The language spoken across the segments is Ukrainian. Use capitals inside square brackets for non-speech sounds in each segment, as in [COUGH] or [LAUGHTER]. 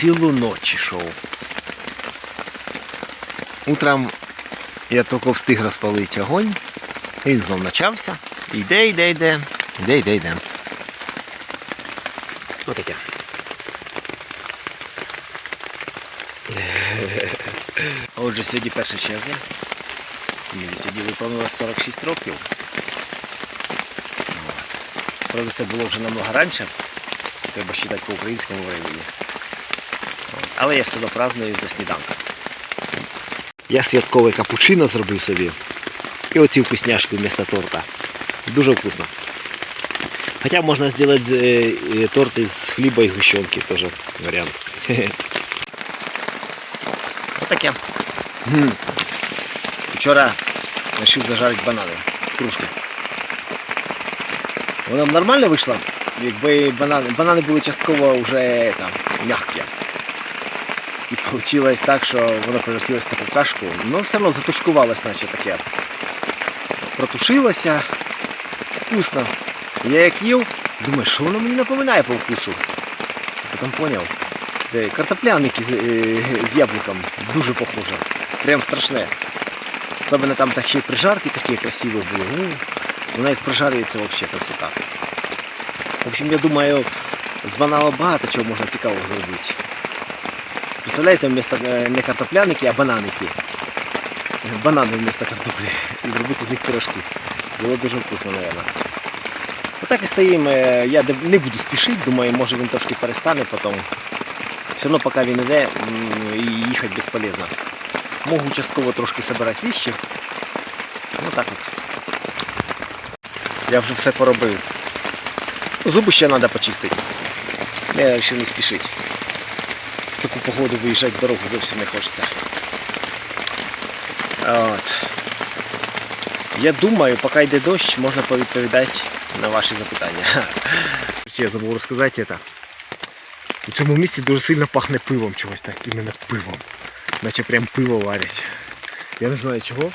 цілу ніч йшов. Утром я тільки встиг розпалити огонь, він знов почався. Йде, йде, йде, йде, йде, йде. Ось таке. Отже, сьогодні 1 червня. Мені сьогодні виповнилось 46 років. Правда, це було вже намного раніше. Треба вважати по українському времени. От. Але я все одно праздную за сніданком. Я святковий капучино зробив собі. І оці вкусняшки вместо торта. Дуже вкусно. Хоча можна зробити е, е, торт із хліба і згущенки, теж варіант. [LAUGHS] Отаке. М. Вчора вирішив зажарити банани. Кружки. Вона б нормально вийшла, якби банани, банани були частково вже там, м'які. І вийшло так, що воно превратилось в таку кашку, але все одно затушкувалось, наче таке. Протушилося. Вкусно. Я як їв, думаю, що воно мені напоминає по вкусу. Потім зрозумів. Картопляники з, е, з яблуком дуже похоже. Прям страшне. Особливо там так ще й прижарки такі красиві були. Ну, вона як прижарюється взагалі красота. В общем, я думаю, з банану багато чого можна цікавого зробити. Представляєте, вместо е, не картопляники, а бананики. Банани вместо картоплі. І зробити з них пирожки. Було дуже вкусно, мабуть. Отак і стоїмо. Е, Я не буду спішити, думаю, може він трошки перестане потім. Все одно поки він іде, і їхати безполезно. Можу частково трошки збирати віщі. Ну так от. Я вже все поробив. Зуби ще треба почистити. Я ще не спішить. Таку погоду виїжджати дорогу зовсім не хочеться. От. Я думаю, поки йде дощ, можна повідповідати на ваші запитання. [LAUGHS] Я забув розказати це. У цьому місці дуже сильно пахне пивом чогось так, іменно пивом. Наче прям пиво варять. Я не знаю чого.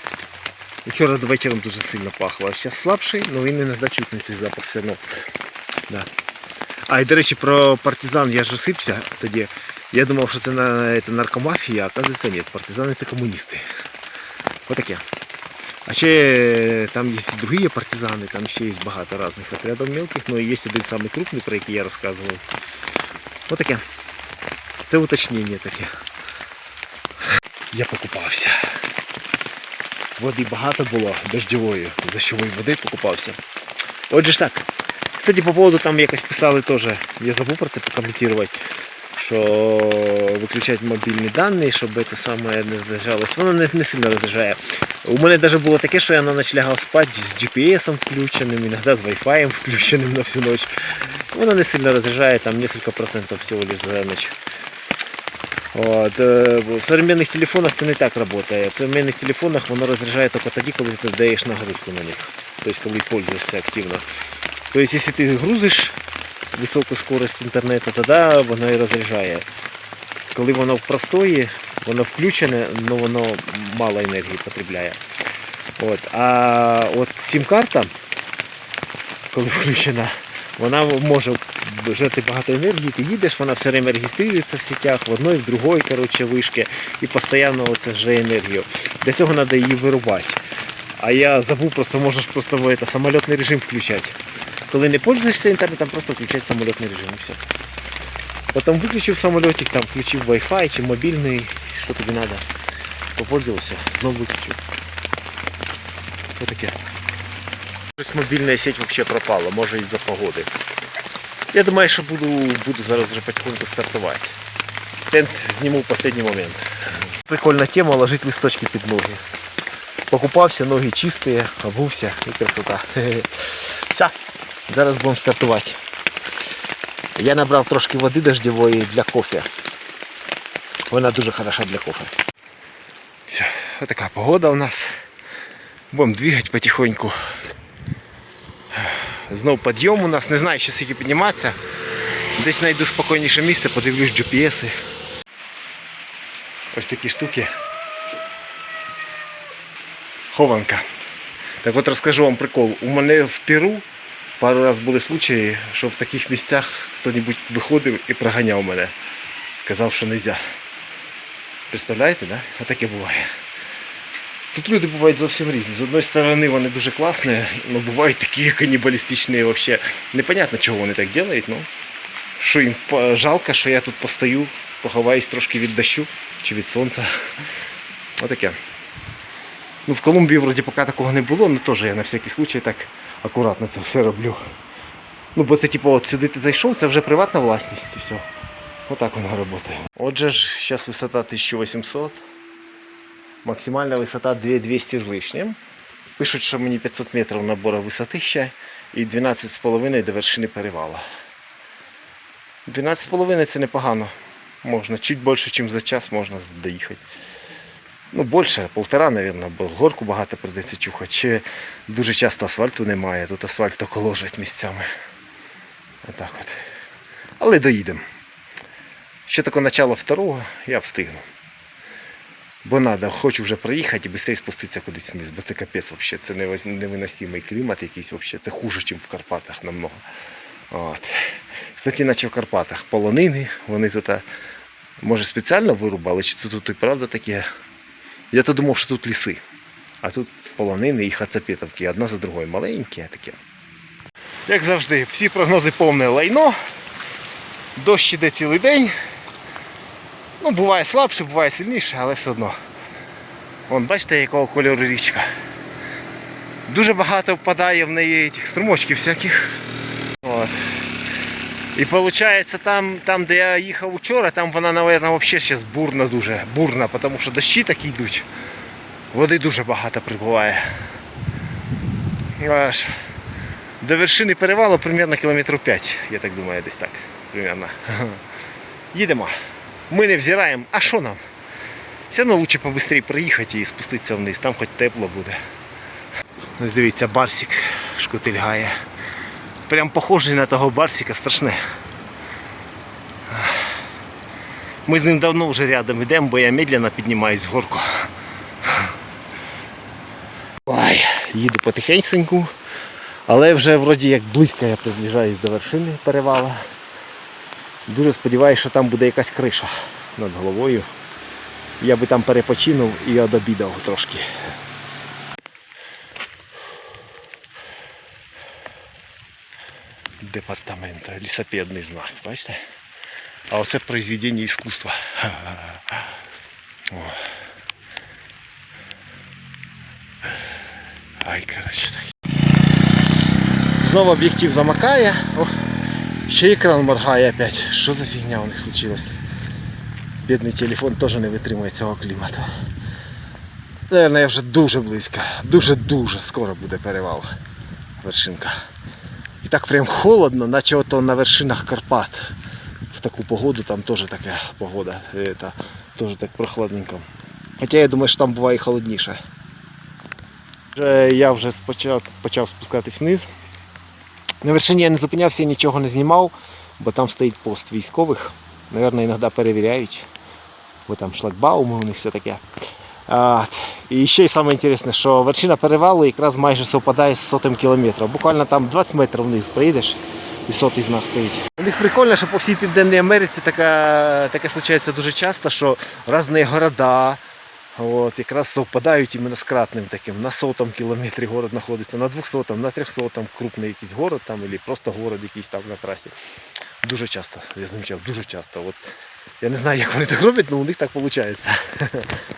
Вчора до вечора дуже сильно пахло. А зараз слабший, але він іноді чутний цей запах все одно. Да. А і до речі, про партизан я ж ошибся тоді. Я думав, що це, це наркомафія, а оказується ні, партизани це комуністи. Отаке. А ще е, там є другі партизани, там ще є багато різних отрядів мелких, але є один самий крупний, про який я розказував. Отаке. Це уточнення таке. Я покупався. Води багато було, дождьової, дощової води покупався. Отже ж так. Кстати, по поводу там якось писали теж, я забув про це прокоментувати, що виключати мобільні дані, щоб це саме не знижалось. Воно не, не сильно розряджає. У мене навіть було таке, що я на ніч лягав спати з GPS включеним, іноді з Wi-Fi включеним на всю ніч. Воно не сильно розряджає, там несколько процентов всього лишь за ніч. От, е, в современних телефонах це не так працює. В современних телефонах воно розряджає тільки тоді, коли ти даєш нагрузку на них. Тобто коли пользуєшся активно. Тобто, якщо ти грузиш високу скорость інтернету, тоді воно і розряджає. Коли воно в простої, воно включене, але воно мало енергії потребляє. От. А от сім-карта, коли [LAUGHS] включена, вона може жати багато енергії, ти їдеш, вона все время реєструється в сетях, в одної, в другої коротше, вишки, і постійно оце жре енергію. Для цього треба її вирубати. А я забув, просто можна ж просто самолітний режим включати. Коли не пользуєшся інтернетом, просто включати самолітний режим і все. Потім виключив самолітик, там включив Wi-Fi чи мобільний, що тобі треба. Попользувався, знову виключив. Ось таке. Щось мобільна сеть взагалі пропала, може із-за погоди. Я думаю, що буду, буду зараз вже потихоньку стартувати. Тент зніму в останній момент. Прикольна тема ложити листочки під ноги. Покупався, ноги чисті, обувся і красота. [LAUGHS] Все, зараз будемо стартувати. Я набрав трошки води дождєвої для кофе. Вона дуже хороша для кофе. Все, така погода у нас. Будемо двигати потихоньку. Знов підйом у нас, не знаю ще скільки підніматися. Десь знайду спокійніше місце, подивлюсь GPS. Ось такі штуки. Хованка. Так от розкажу вам прикол. У мене в Перу пару разів були случаї, що в таких місцях хто-небудь виходив і проганяв мене. казав, що не можна. Представляєте, да? Отаке буває. Тут люди бувають зовсім різні. З одної сторони вони дуже класні, але бувають такі канібалістичні взагалі. Непонятно, чого вони так роблять, ну. Що їм жалко, що я тут постою, поховаюсь трошки від дощу чи від сонця. Отаке. Ну, в Колумбії вроді поки такого не було, але теж я на всякий случай так акуратно це все роблю. Ну, бо це типу, от сюди ти зайшов, це вже приватна власність і все. Отак воно працює. Отже ж, зараз висота 1800. Максимальна висота 2200 з лишнім. Пишуть, що мені 500 метрів набору висоти ще і 12,5 до вершини перевала. 12,5 це непогано. Можна, чуть більше, ніж за час можна доїхати. Ну, більше, полтора, мабуть, бо горку багато прийдеться чухати. Ще дуже часто асфальту немає, тут асфальт тільки ложать місцями. Отак от. Але доїдемо. Ще таке начало второго, я встигну. Бо треба, хочу вже проїхати і швидше спуститися кудись вниз, бо це капець взагалі. Це невиносимий клімат якийсь взагалі. Це хуже, ніж в Карпатах намного. От. Кстати, наче в Карпатах полонини, вони тут, може, спеціально вирубали, чи це тут і правда таке. Я то думав, що тут ліси. А тут полонини і хацапетовки, одна за другою маленькі, таке. Як завжди, всі прогнози повне лайно. Дощ іде цілий день. Ну, буває слабше, буває сильніше, але все одно. Вон, бачите, якого кольору річка. Дуже багато впадає в неї тих струмочків всяких. От. І виходить, там, там, де я їхав вчора, там вона, мабуть, взагалі зараз бурна дуже. Бурна, тому що дощі такі йдуть. Води дуже багато прибуває. Аж до вершини перевалу примерно кілометрів 5, я так думаю, десь так. Примерно. [LAUGHS] Їдемо. Ми не взираємо. А що нам? Все одно краще побыстрее приїхати і спуститися вниз, там хоч тепло буде. Ось дивіться, барсик шкутильгає. Прям похожий на того барсика, страшне. Ми з ним давно вже рядом йдемо, бо я медленно піднімаюсь в горку. Ой, їду потихеньку, але вже вроді як близько я приближаюсь до вершини перевала. Дуже сподіваюся, що там буде якась криша над головою. Я би там перепочинув і одобідав трошки. Департамент, лісопедний знак, бачите? А оце произведення іскусства. Ай, коротше так. Знову об'єктив замикає. О, ще екран моргає опять. Що за фігня у них случилась? Бідний телефон теж не витримує цього клімату. Наверное, я вже дуже близько. Дуже-дуже скоро буде перевал. Вершинка. І так прям холодно, наче ото на вершинах Карпат. В таку погоду там теж така погода. Это, теж так прохладненько. Хоча я думаю, що там буває і холодніше. Я вже спочат, почав спускатись вниз. На вершині я не зупинявся, нічого не знімав, бо там стоїть пост військових. Наверно, іноді перевіряють. Бо там шлагбауми у них все таке. І ще й саме інтересне, що вершина перевалу якраз майже совпадає з сотим кілометром. Буквально там 20 метрів вниз проїдеш і сотий знак стоїть. У них прикольно, що по всій Південній Америці таке, таке случається дуже часто, що різні города от, якраз совпадають іменно з кратним таким. На сотому кілометрі город знаходиться, на 200, на 300 крупний якийсь город там, або просто город якийсь там на трасі. Дуже часто, я замічав, дуже часто. От, я не знаю, як вони так роблять, але у них так виходить. [LAUGHS]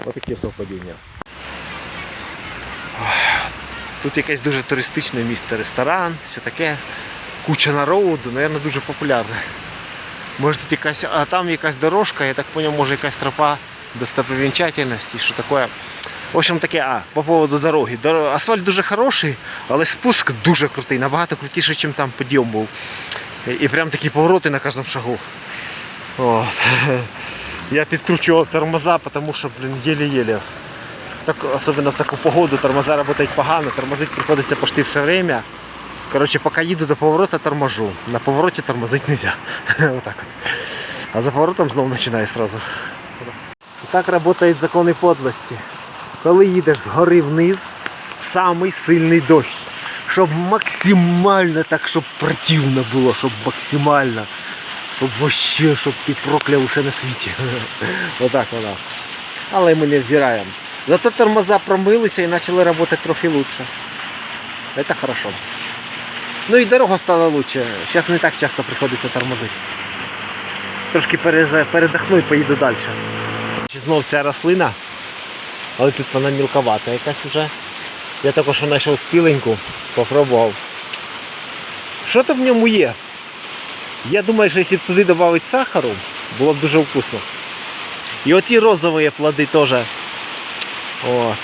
Ось таке совпадіння. Тут якесь дуже туристичне місце, ресторан, все таке. Куча народу, мабуть, дуже популярне. Може тут якась, а там якась дорожка, я так зрозумів, може якась тропа достопримічательності, що таке. В общем таке, а, по поводу дороги. Асфальт дуже хороший, але спуск дуже крутий, набагато крутіший, ніж там підйом був. І, прям такі повороти на кожному шагу. От. [LAUGHS] Я підкручував тормоза, тому що, блін. Так, особливо в таку погоду тормоза працюють погано, тормозити приходиться почти все время. Коротше, поки їду до поворота, торможу. На повороті тормозити не можна. [LAUGHS] А за поворотом знову починає сразу. Так працюють закони подлості. Коли їдеш згори вниз, самий сильний дощ. Щоб максимально так, щоб противно було, щоб максимально. Щоб вообще, щоб ти прокляв усе на світі. [LAUGHS] Отак вона. Але ми не взираємо. Зато тормоза промилися і почали працювати трохи лучше. Это хорошо. Ну і дорога стала лучше. Зараз не так часто приходиться тормозити. Трошки передохну і поїду далі. Знов ця рослина, але тут вона мілковата якась вже. Я також що знайшов спіленьку, попробував. Що то в ньому є? Я думаю, що якщо б туди додати сахару, було б дуже вкусно. І оті розові плоди теж. От.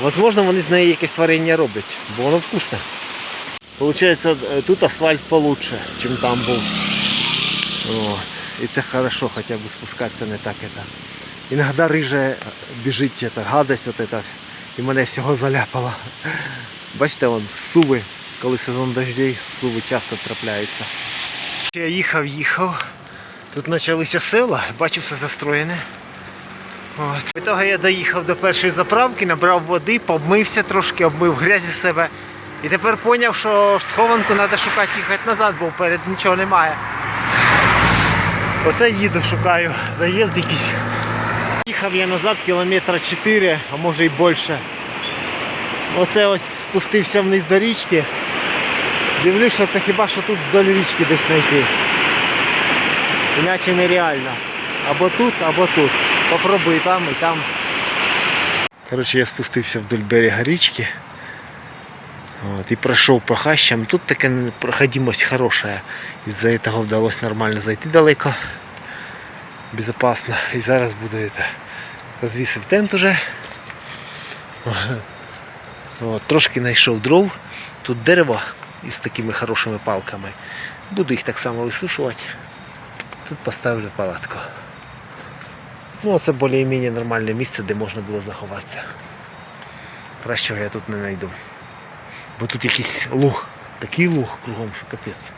Возможно, вони з неї якесь варення роблять, бо воно вкусне. Получається, е, тут асфальт получше, ніж там був. От. І це хорошо, хоча б спускатися не так. Это. Іногда риже біжить это, гадость, от это, і мене всього заляпало. Бачите, вон суви, коли сезон дождей, суви часто трапляються. Я їхав, їхав. Тут почалися села, бачу все застроєне. От. Того я доїхав до першої заправки, набрав води, помився трошки, обмив грязь із себе. І тепер зрозумів, що схованку треба шукати їхати назад, бо вперед нічого немає. Оце їду, шукаю заїзд якийсь. Їхав я назад кілометра 4, а може і більше. Оце ось спустився вниз до річки. Дивлюсь, що це хіба що тут вдоль річки десь знайти. Іначе нереально. Або тут, або тут. Попробуй і там, і там. Коротше, я спустився вдоль берега річки. От, і пройшов по хащам. Тут така проходимость хороша. Із-за цього вдалося нормально зайти далеко. Безопасно. І зараз буду это, розвісив тент уже. От, трошки знайшов дров. Тут дерево із такими хорошими палками. Буду їх так само висушувати. Тут поставлю палатку. Ну, це більш-менш нормальне місце, де можна було заховатися. Кращого я тут не знайду. Бо тут якийсь луг. Такий луг кругом, що капець.